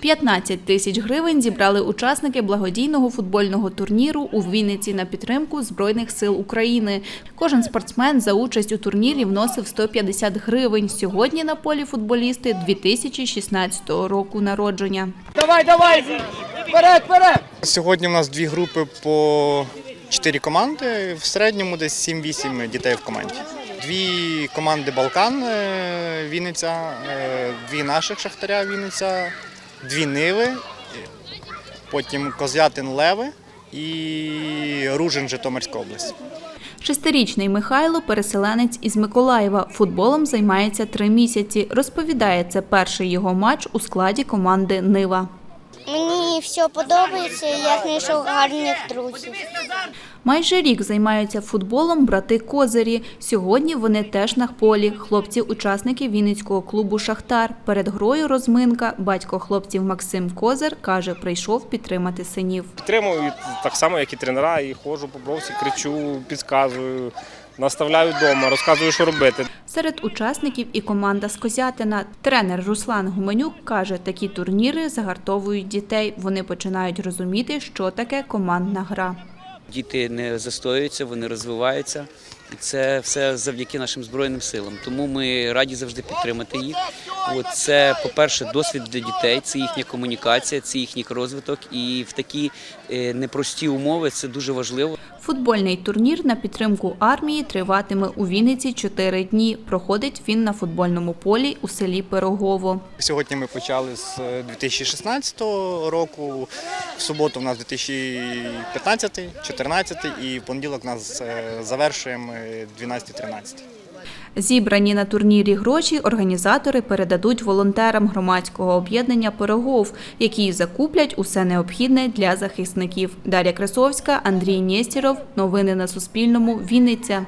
15 тисяч гривень зібрали учасники благодійного футбольного турніру у Вінниці на підтримку Збройних сил України. Кожен спортсмен за участь у турнірі вносив 150 гривень. Сьогодні на полі футболісти 2016 року народження. Давай, давай! Вперед, вперед! Сьогодні у нас дві групи по чотири команди, в середньому десь 7-8 дітей в команді. Дві команди Балкан е, Вінниця, е, дві наших Шахтаря Вінниця, дві Ниви, потім Козятин Леви і Ружин Житомирська область. Шестирічний Михайло – переселенець із Миколаєва. Футболом займається три місяці. Розповідає, це перший його матч у складі команди Нива. Мені все подобається, і я знайшов гарних друзів. Майже рік займаються футболом брати Козирі. Сьогодні вони теж на полі. Хлопці – учасники Вінницького клубу «Шахтар». Перед грою розминка. Батько хлопців Максим Козир каже, прийшов підтримати синів. Підтримую так само, як і тренера, і ходжу по бровці, кричу, підказую, наставляю вдома, розказую, що робити. Серед учасників і команда з Козятина. Тренер Руслан Гуменюк каже, такі турніри загартовують дітей. Вони починають розуміти, що таке командна гра. Діти не застоюються, вони розвиваються. І це все завдяки нашим збройним силам. Тому ми раді завжди підтримати їх. От це, по-перше, досвід для дітей, це їхня комунікація, це їхній розвиток. І в такі е, непрості умови це дуже важливо. Футбольний турнір на підтримку армії триватиме у Вінниці чотири дні. Проходить він на футбольному полі у селі Пирогово. Сьогодні ми почали з е, 2016 року, в суботу у нас 2015, 2014 і в понеділок нас е, завершуємо 12-13. Зібрані на турнірі гроші організатори передадуть волонтерам громадського об'єднання «Пирогов», які закуплять усе необхідне для захисників. Дар'я Красовська, Андрій Нєстіров. Новини на Суспільному. Вінниця.